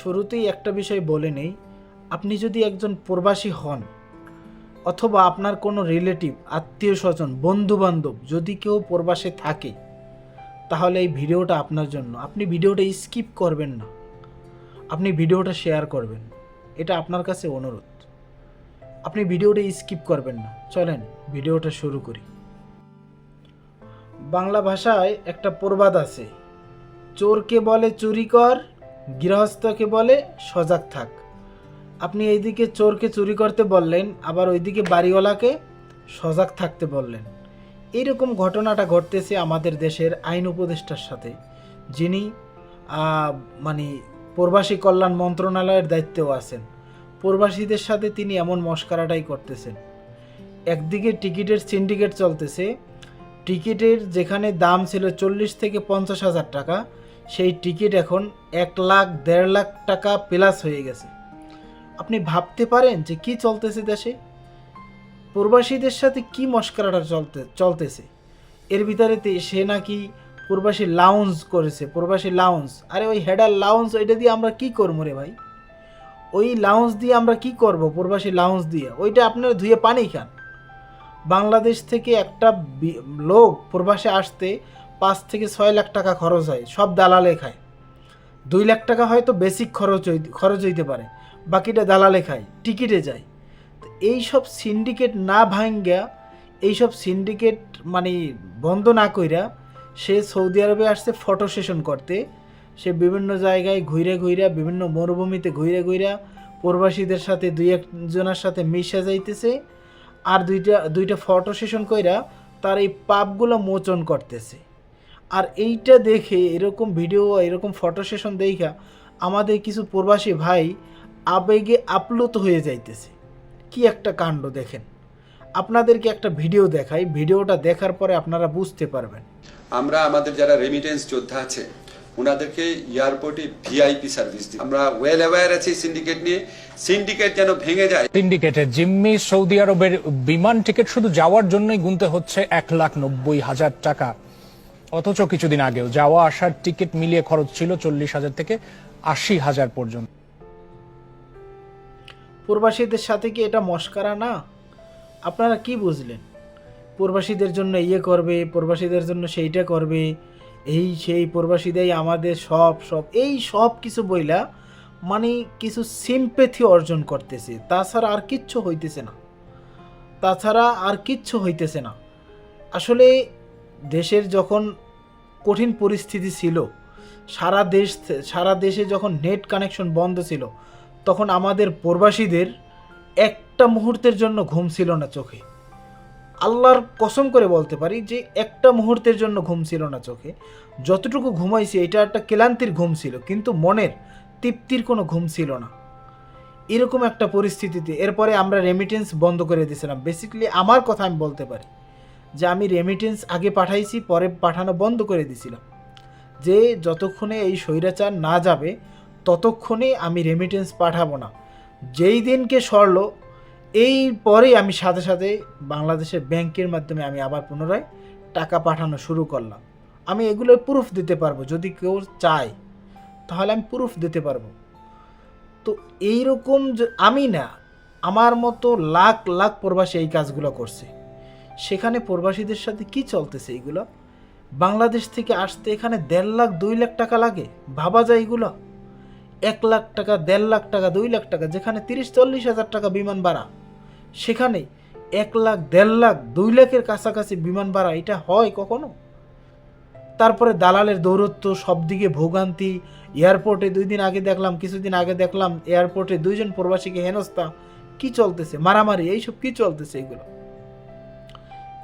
শুরুতেই একটা বিষয় বলে নেই, আপনি যদি একজন প্রবাসী হন অথবা আপনার কোনো রিলেটিভ আত্মীয় স্বজন বন্ধু বান্ধব যদি কেউ প্রবাসে থাকে, তাহলে এই ভিডিওটা আপনার জন্য। আপনি ভিডিওটা স্কিপ করবেন না। আপনি ভিডিওটা শেয়ার করবেন। এটা আপনার কাছে অনুরোধ। আপনি ভিডিওটা স্কিপ করবেন না। চলেন, ভিডিওটা শুরু করি। বাংলা ভাষায় একটা প্রবাদ আছে, চোরকে বলে চুরি কর গৃহস্থকে বলে, সজাগ থাক। আপনি এইদিকে চোরকে চুরি করতে বললেন, আবার ওইদিকে বাড়িওয়ালাকে সজাগ থাকতে বললেন। এইরকম ঘটনাটা ঘটতেছে আমাদের দেশের আইন উপদেষ্টার সাথে, যিনি মানে প্রবাসী কল্যাণ মন্ত্রণালয়ের দায়িত্বেও আছেন। প্রবাসীদের সাথে তিনি এমন মস্কারাটাই করতেছেন। একদিকে টিকিটের সিন্ডিকেট চলতেছে, টিকিটের যেখানে দাম ছিল চল্লিশ থেকে পঞ্চাশ হাজার টাকা সেই টিকিট এখন এক লাখ, দেড় লাখ টাকা প্লাস হয়ে গেছে। আপনি ভাবতে পারেন যে কি চলতেছে দেশে? প্রবাসীদের সাথে কি মস্করাটা চলতে, চলতেছে? এর ভিতরে সে নাকি প্রবাসী লাউঞ্জ করেছে, প্রবাসী লাউঞ্জ আরে ওই হেডার লাউঞ্জ ওইটা দিয়ে আমরা কি করব রে ভাই? ওই লাউঞ্জ দিয়ে আমরা কি করব, প্রবাসী লাউঞ্জ দিয়ে? ওইটা আপনারা ধুয়ে পানি খান। বাংলাদেশ থেকে একটা লোক প্রবাসে আসতে পাঁচ থেকে ছয় লাখ টাকা খরচ হয়, সব দালালে খায়। দুই লাখ টাকা হয়তো বেসিক খরচ খরচ হইতে পারে, বাকিটা দালালে খায়, টিকিটে যায়। তো এইসব সিন্ডিকেট না ভাঙ্গা এইসব সিন্ডিকেট মানে বন্ধ না কইরা, সে সৌদি আরবে আসছে ফটো সেশন করতে। সে বিভিন্ন জায়গায় ঘুরে ঘুরে বিভিন্ন মরুভূমিতে ঘুরে ঘুরে প্রবাসীদের সাথে দুই একজনের সাথে মিশা যাইতেছে আর দুইটা দুইটা ফটো সেশন কইরা তার এই পাপগুলো মোচন করতেছে। আর এইটা দেখে এরকম ভিডিও এরকম ফটো সেশন দেখা আমাদের কিছু প্রবাসী ভাই আবেগে আপ্লুত হয়ে যাইতেছে। কি একটা কাণ্ড দেখেন। আপনাদেরকে একটা ভিডিও দেখাই। ভিডিওটা দেখার পরে আপনারা বুঝতে পারবেন। আমরা আমাদের যারা রেমিটেন্স যোদ্ধা আছে ওনাদেরকে এয়ারপোর্টে ভিআইপি সার্ভিস দিই। আমরা ওয়েল অ্যাওয়্যার আছি সিন্ডিকেট নিয়ে। সিন্ডিকেট যেন ভেঙে যায়। সিন্ডিকেটের জিম্মি সৌদি আরবের বিমান টিকিট শুধু যাওয়ার জন্যই গুনতে হচ্ছে এক লাখ নব্বই হাজার টাকা। অথচ কিছুদিন আগেও যাওয়া আসার টিকিট মিলিয়ে খরচ ছিল চল্লিশ হাজার থেকে আশি হাজার পর্যন্ত। প্রবাসীদের সাথে কি এটা মস্কারা না? আপনারা কি বুঝলেন? প্রবাসীদের জন্য ইয়ে করবে, প্রবাসীদের জন্য সেইটা করবে, এই সেই প্রবাসীদের আমাদের সব সব, এই সব কিছু বইলা মানে কিছু সিম্পেথি অর্জন করতেছে। তাছাড়া আর কিচ্ছু হইতেছে না। তাছাড়া আর কিচ্ছু হইতেছে না। আসলে দেশের যখন কঠিন পরিস্থিতি ছিল। সারা দেশ সারা দেশে যখন নেট কানেকশন বন্ধ ছিল, তখন আমাদের প্রবাসীদের একটা মুহূর্তের জন্য ঘুম ছিল না চোখে। আল্লাহর কসম করে বলতে পারি যে একটা মুহূর্তের জন্য ঘুম ছিল না চোখে। যতটুকু ঘুমাইছি, এটা একটা ক্লান্তির ঘুম ছিল, কিন্তু মনের তৃপ্তির কোনো ঘুম ছিল না। এরকম একটা পরিস্থিতিতে এরপরে আমরা রেমিটেন্স বন্ধ করে দিয়েছিলাম। বেসিক্যালি আমার কথা আমি বলতে পারি। যে আমি রেমিটেন্স আগে পাঠাইছি, পরে পাঠানো বন্ধ করে দিয়েছিলাম যে যতক্ষণে এই স্বৈরাচার না যাবে, ততক্ষণে আমি রেমিটেন্স পাঠাবো না। যেই দিনকে সরল, এই পরেই আমি সাথে সাথে বাংলাদেশের ব্যাংকের মাধ্যমে আমি আবার পুনরায় টাকা পাঠানো শুরু করলাম। আমি এগুলোর প্রুফ দিতে পারব, যদি কেউ চায়, তাহলে আমি প্রুফ দিতে পারব। তো এইরকম আমি না, আমার মতো লাখ লাখ প্রবাসী এই কাজগুলো করছে। সেখানে প্রবাসীদের সাথে কি চলতেছে এইগুলো বাংলাদেশ থেকে আসতে এখানে দেড় লাখ, দুই লাখ টাকা লাগে? ভাবা যায় এগুলো? এক লাখ টাকা, দেড় লাখ টাকা, দুই লাখ টাকা, যেখানে তিরিশ, চল্লিশ হাজার টাকা বিমান ভাড়া। সেখানে এক লাখ, দেড় লাখ, দুই লাখের কাছাকাছি বিমান ভাড়া, এটা হয় কখনো? তারপরে দালালের দৌরত্ব, সব দিকে ভোগান্তি, এয়ারপোর্টে দুই দিন আগে দেখলাম, কিছুদিন আগে দেখলাম, এয়ারপোর্টে দুইজন প্রবাসীকে হেনস্থা। কি চলতেছে? মারামারি, এইসব কি চলতেছে এগুলো?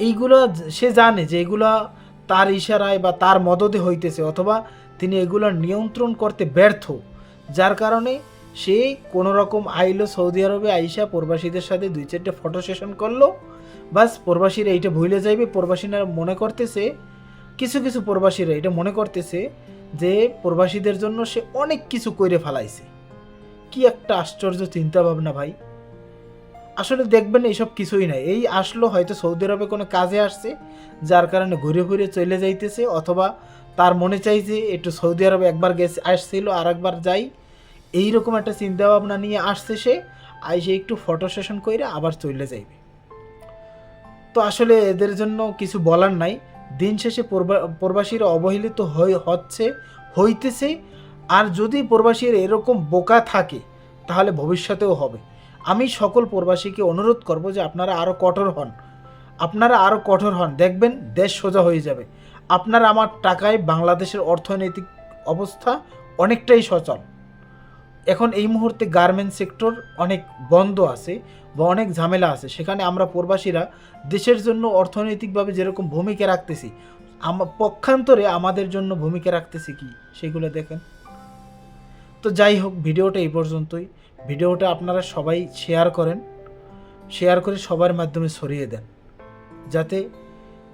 এইগুলো সে জানে যে এগুলা তার ইশারায় বা তার মদতে হইতেছে অথবা তিনি এগুলো নিয়ন্ত্রণ করতে ব্যর্থ। যার কারণে সে কোনো রকম আইলো সৌদি আরবে আইসা প্রবাসীদের সাথে দুই চারটে ফটো সেশন করল। বাস প্রবাসীরা এইটা ভুলে যাইবে, প্রবাসীরা মনে করতেছে, কিছু কিছু প্রবাসীরা এটা মনে করতেছে যে প্রবাসীদের জন্য সে অনেক কিছু করে ফেলাইছে। কি একটা আশ্চর্য চিন্তা ভাবনা ভাই। আসলে দেখবেন এইসব কিছুই নাই। এই আসলো হয়তো সৌদি আরবে কোনো কাজে আসছে, যার কারণে ঘুরে ঘুরে চলে যাইতেছে, অথবা তার মনে চাই যে একটু সৌদি আরবে একবার গেছে, আসছিল আর একবার যাই। এইরকম একটা চিন্তা ভাবনা নিয়ে আসছে সে, আইসে একটু ফটো সেশন করে আবার চলে যাইবে। তো আসলে এদের জন্য কিছু বলার নাই। দিন শেষে প্রবা- প্রবাসীরা অবহেলিত হচ্ছে, হইতেছে। আর যদি প্রবাসীর এরকম বোকা থাকে, তাহলে ভবিষ্যতেও হবে। আমি সকল প্রবাসীকে অনুরোধ করব যে আপনারা আরও কঠোর হন। আপনারা আরও কঠোর হন। দেখবেন দেশ সোজা হয়ে যাবে। আপনার আমার টাকায় বাংলাদেশের অর্থনৈতিক অবস্থা অনেকটাই সচল। এখন এই মুহূর্তে গার্মেন্টস সেক্টর অনেক বন্ধ আছে বা অনেক ঝামেলা আছে। সেখানে আমরা প্রবাসীরা দেশের জন্য অর্থনৈতিকভাবে যেরকম ভূমিকা রাখতেছি পক্ষান্তরে আমাদের জন্য ভূমিকা রাখতেছি কি? সেগুলো দেখেন। তো যাই হোক, ভিডিওটা এই পর্যন্তই। ভিডিওটা আপনারা সবাই শেয়ার করেন। শেয়ার করে সবার মাধ্যমে ছড়িয়ে দেন। যাতে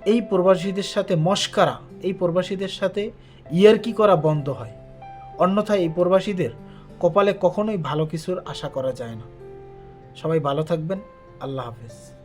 এই প্রবাসীদের সাথে মস্কারা, এই প্রবাসীদের সাথে ইয়ারকি করা বন্ধ হয়? অন্যথায় এই প্রবাসীদের কপালে কখনোই ভালো কিছুর আশা করা যায় না। সবাই ভালো থাকবেন। আল্লাহ হাফেজ।